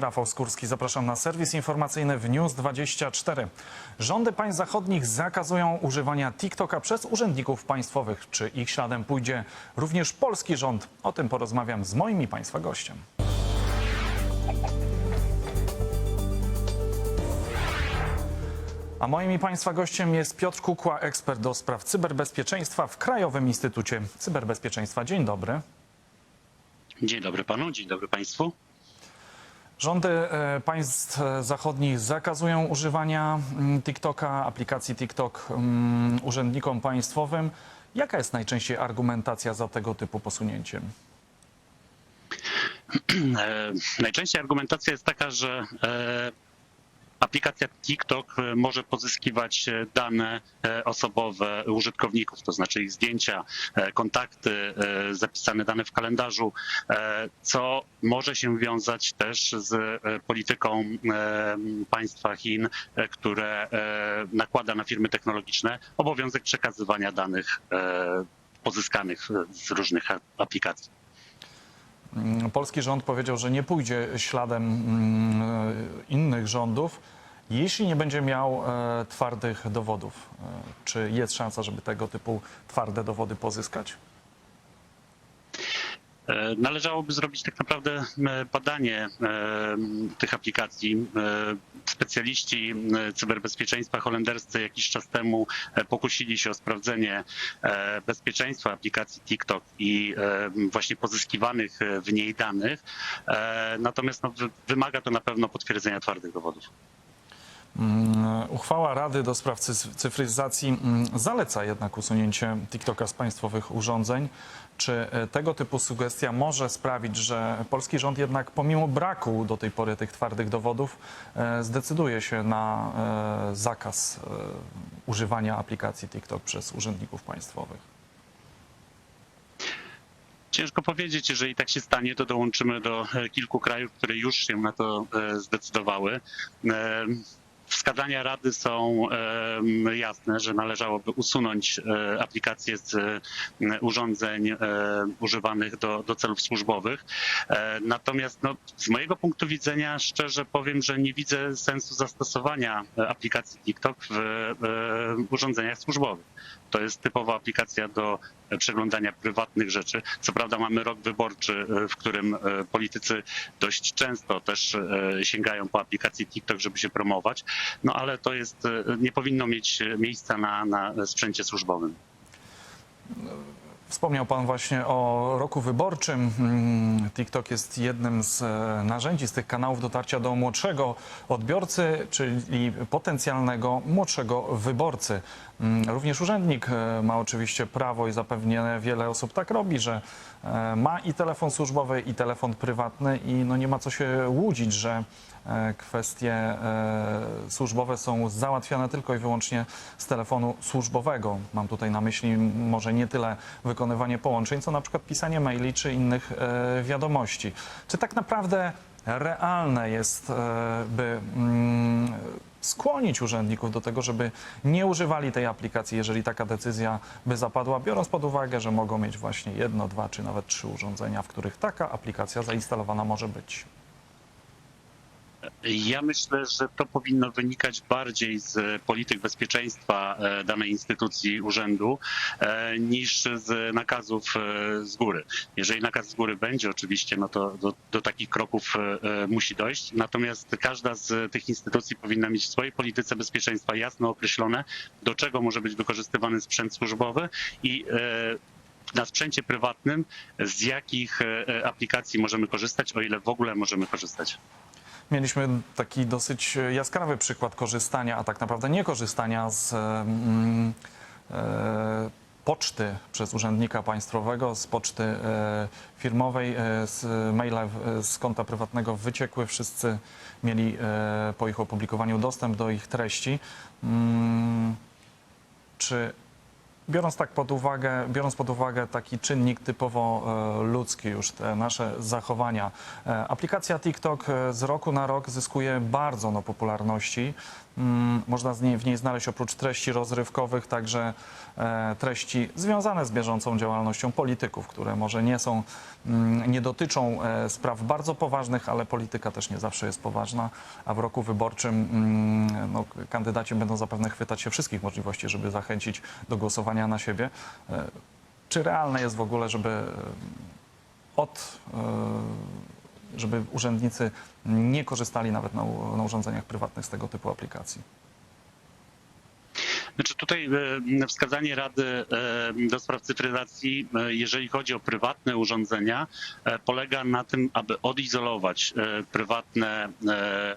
Rafał Skórski, zapraszam na serwis informacyjny w News24. Rządy państw zachodnich zakazują używania TikToka przez urzędników państwowych. Czy ich śladem pójdzie również polski rząd? O tym porozmawiam z moim i państwa gościem. A moim i państwa gościem jest Piotr Kukła, ekspert do spraw cyberbezpieczeństwa w Krajowym Instytucie Cyberbezpieczeństwa. Dzień dobry. Dzień dobry panu, dzień dobry państwu. Rządy e, państw zachodnich zakazują używania mm, TikToka, aplikacji TikTok mm, urzędnikom państwowym. Jaka jest najczęściej argumentacja za tego typu posunięciem? E, najczęściej argumentacja jest taka, że e, aplikacja TikTok e, może pozyskiwać e, dane e, osobowe użytkowników, to znaczy ich zdjęcia, kontakty, zapisane dane w kalendarzu, co może się wiązać też z polityką państwa Chin, które nakłada na firmy technologiczne obowiązek przekazywania danych pozyskanych z różnych aplikacji. Mm, Polski rząd powiedział, że nie pójdzie śladem innych rządów, jeśli nie będzie miał e, twardych dowodów. E, Czy jest szansa, żeby tego typu twarde dowody pozyskać? E, Należałoby zrobić tak naprawdę e, badanie e, tych aplikacji. Specjaliści cyberbezpieczeństwa holenderscy jakiś czas temu pokusili się o sprawdzenie bezpieczeństwa aplikacji TikTok i właśnie pozyskiwanych w niej danych. Natomiast no, wy- wymaga to na pewno potwierdzenia twardych dowodów. Mm, Uchwała Rady do spraw cy- cyfryzacji mm, zaleca jednak usunięcie TikToka z państwowych urządzeń. Czy e, tego typu sugestia może sprawić, że polski rząd jednak pomimo braku do tej pory tych twardych dowodów e, zdecyduje się na e, zakaz używania aplikacji TikTok przez urzędników państwowych? Ciężko powiedzieć, jeżeli tak się stanie, to dołączymy do kilku krajów, które już się na to zdecydowały. Wskazania Rady są jasne, że należałoby usunąć e, aplikacje z e, urządzeń e, używanych do, do celów służbowych. Natomiast no, z mojego punktu widzenia szczerze powiem, że nie widzę sensu zastosowania aplikacji TikTok w urządzeniach służbowych. To jest typowa aplikacja do przeglądania prywatnych rzeczy. Co prawda mamy rok wyborczy, w którym politycy dość często też sięgają po aplikację TikTok, żeby się promować, no ale to jest, e, nie powinno mieć e, miejsca na, na sprzęcie służbowym. Wspomniał Pan właśnie o roku wyborczym. Mm, TikTok jest jednym z e, narzędzi, z tych kanałów dotarcia do młodszego odbiorcy, czyli potencjalnego młodszego wyborcy. Mm, Również urzędnik ma oczywiście prawo i zapewnie wiele osób tak robi, że ma i telefon służbowy, i telefon prywatny i no nie ma co się łudzić, że kwestie e, służbowe są załatwiane tylko i wyłącznie z telefonu służbowego. Mam tutaj na myśli może nie tyle wykonywanie połączeń, co na przykład pisanie maili czy innych e, wiadomości. Czy tak naprawdę realne jest, e, by mm, skłonić urzędników do tego, żeby nie używali tej aplikacji, jeżeli taka decyzja by zapadła, biorąc pod uwagę, że mogą mieć właśnie jedno, dwa czy nawet trzy urządzenia, w których taka aplikacja zainstalowana może być. Ja myślę, że to powinno wynikać bardziej z polityk bezpieczeństwa e, danej instytucji, urzędu, e, niż z nakazów e, z góry. Jeżeli nakaz z góry będzie oczywiście, no to do, do takich kroków musi dojść. Natomiast każda z tych instytucji powinna mieć w swojej polityce bezpieczeństwa jasno określone, do czego może być wykorzystywany sprzęt służbowy i na sprzęcie prywatnym, z jakich aplikacji możemy korzystać, o ile w ogóle możemy korzystać. Mieliśmy taki dosyć jaskrawy przykład korzystania, a tak naprawdę nie korzystania z e, poczty przez urzędnika państwowego, z poczty e, firmowej, e, z maile w- z konta prywatnego wyciekły. Wszyscy mieli e, po ich opublikowaniu dostęp do ich treści. Mm, czy Biorąc tak pod uwagę, biorąc pod uwagę taki czynnik typowo e, ludzki już, te nasze zachowania, e, aplikacja TikTok e, z roku na rok zyskuje bardzo no, popularności. Mm, Można w niej znaleźć oprócz treści rozrywkowych także treści związane z bieżącą działalnością polityków, które może nie są, mm, nie dotyczą spraw bardzo poważnych, ale polityka też nie zawsze jest poważna, a w roku wyborczym mm, no, kandydaci będą zapewne chwytać się wszystkich możliwości, żeby zachęcić do głosowania na siebie. E, Czy realne jest w ogóle, żeby e, od, e, żeby urzędnicy nie korzystali nawet na, na urządzeniach prywatnych z tego typu aplikacji? Znaczy tutaj wskazanie Rady do spraw cyfryzacji, jeżeli chodzi o prywatne urządzenia, polega na tym, aby odizolować prywatne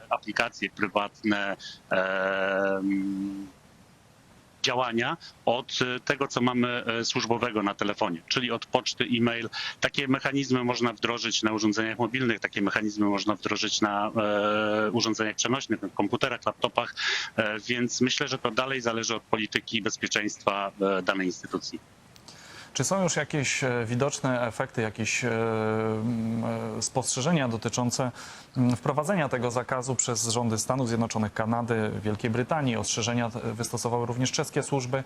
aplikacje, prywatne działania od e, tego, co mamy e, służbowego na telefonie, czyli od poczty, e-mail. Takie mechanizmy można wdrożyć na urządzeniach mobilnych, takie mechanizmy można wdrożyć na e, urządzeniach przenośnych, na komputerach, laptopach, więc myślę, że to dalej zależy od polityki bezpieczeństwa danej instytucji. Czy są już jakieś e, widoczne efekty, jakieś e, e, spostrzeżenia dotyczące wprowadzenia tego zakazu przez rządy Stanów Zjednoczonych, Kanady, Wielkiej Brytanii? Ostrzeżenia wystosowały również czeskie służby.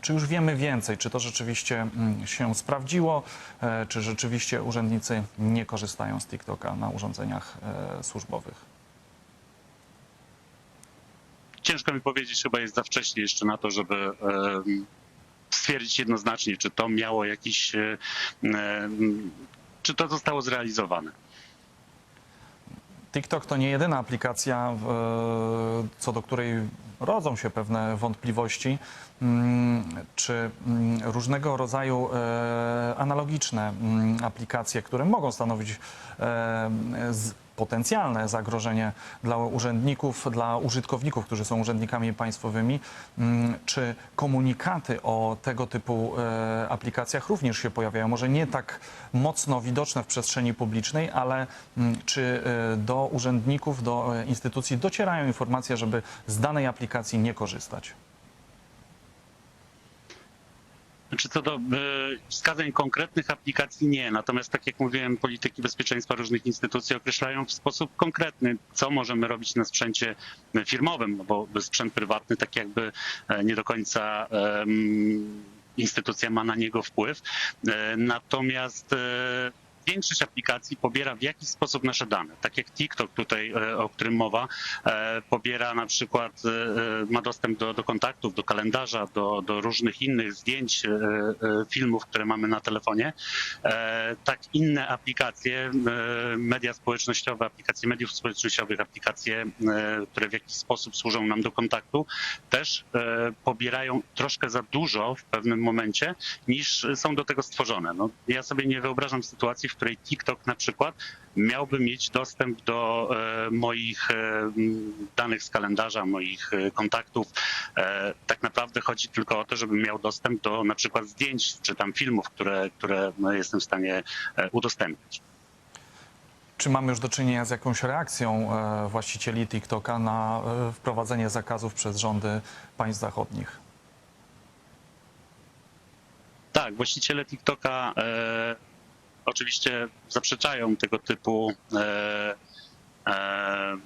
Czy już wiemy więcej? Czy to rzeczywiście się sprawdziło? Czy rzeczywiście urzędnicy nie korzystają z TikToka na urządzeniach służbowych? Ciężko mi powiedzieć, chyba jest za wcześnie jeszcze na to, żeby stwierdzić jednoznacznie, czy to miało jakiś, e, em, czy to zostało zrealizowane. TikTok to nie jedyna aplikacja, w- co do której rodzą się pewne wątpliwości, mm, czy mm, różnego rodzaju e, analogiczne mm, aplikacje, które mogą stanowić e, potencjalne zagrożenie dla urzędników, dla użytkowników, którzy są urzędnikami państwowymi, mm, czy komunikaty o tego typu e, aplikacjach również się pojawiają. Może nie tak mocno widoczne w przestrzeni publicznej, ale mm, czy e, do urzędników, do e, instytucji docierają informacje, żeby z danej aplikacji nie korzystać? Znaczy co do e, wskazań konkretnych aplikacji nie, natomiast tak jak mówiłem, polityki bezpieczeństwa różnych instytucji określają w sposób konkretny, co możemy robić na sprzęcie firmowym, no bo sprzęt prywatny tak jakby e, nie do końca instytucja ma na niego wpływ. E, Natomiast e, większość aplikacji pobiera w jakiś sposób nasze dane. Tak jak TikTok tutaj, e, o którym mowa, e, pobiera na przykład, e, ma dostęp do, do kontaktów, do kalendarza, do, do różnych innych zdjęć, filmów, które mamy na telefonie. Tak inne aplikacje, media społecznościowe, aplikacje mediów społecznościowych, aplikacje, które w jakiś sposób służą nam do kontaktu, też pobierają troszkę za dużo w pewnym momencie, niż są do tego stworzone. No, ja sobie nie wyobrażam sytuacji, w której TikTok na przykład miałby mieć dostęp do e, moich e, danych z kalendarza, moich e, kontaktów. Tak naprawdę chodzi tylko o to, żebym miał dostęp do na przykład zdjęć czy tam filmów, które, które jestem w stanie udostępnić. Czy mamy już do czynienia z jakąś reakcją właścicieli TikToka na wprowadzenie zakazów przez rządy państw zachodnich? Tak, właściciele TikToka oczywiście zaprzeczają tego typu e, e,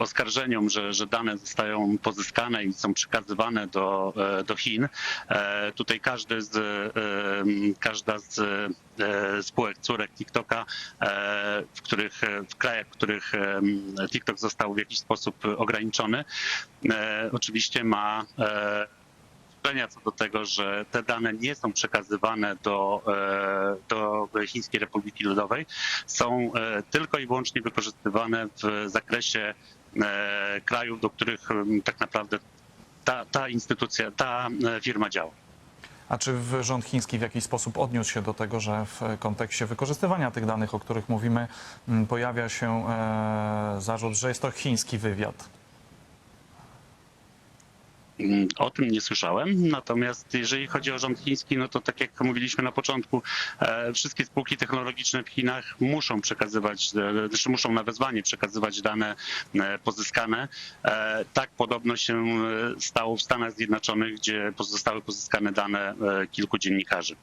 oskarżeniom, że, że dane zostają pozyskane i są przekazywane do, e, do Chin. E, tutaj każdy z, e, każda z spółek, córek TikToka, w, których, w krajach, w których TikTok został w jakiś sposób ograniczony, oczywiście ma zastrzeżenia co do tego, że te dane nie są przekazywane do, e, do Chińskiej Republiki Ludowej, są e, tylko i wyłącznie wykorzystywane w zakresie e, krajów, do których tak naprawdę ta, ta instytucja, ta firma działa. A czy rząd chiński w jakiś sposób odniósł się do tego, że w kontekście wykorzystywania tych danych, o których mówimy, pojawia się zarzut, że jest to chiński wywiad? O tym nie słyszałem, natomiast jeżeli chodzi o rząd chiński, no to tak jak mówiliśmy na początku, e, wszystkie spółki technologiczne w Chinach muszą przekazywać, e, znaczy muszą na wezwanie przekazywać dane e, pozyskane. Tak podobno się stało w Stanach Zjednoczonych, gdzie zostały pozyskane dane kilku dziennikarzy.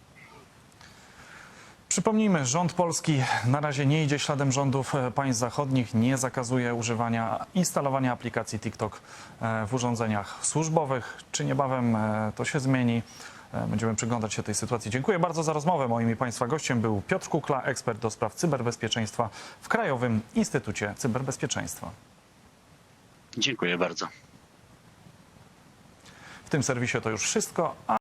Przypomnijmy, rząd polski na razie nie idzie śladem rządów e, państw zachodnich, nie zakazuje używania, instalowania aplikacji TikTok e, w urządzeniach służbowych. Czy niebawem e, to się zmieni? Będziemy przyglądać się tej sytuacji. Dziękuję bardzo za rozmowę. Moim i Państwa gościem był Piotr Kukla, ekspert do spraw cyberbezpieczeństwa w Krajowym Instytucie Cyberbezpieczeństwa. Dziękuję bardzo. W tym serwisie to już wszystko.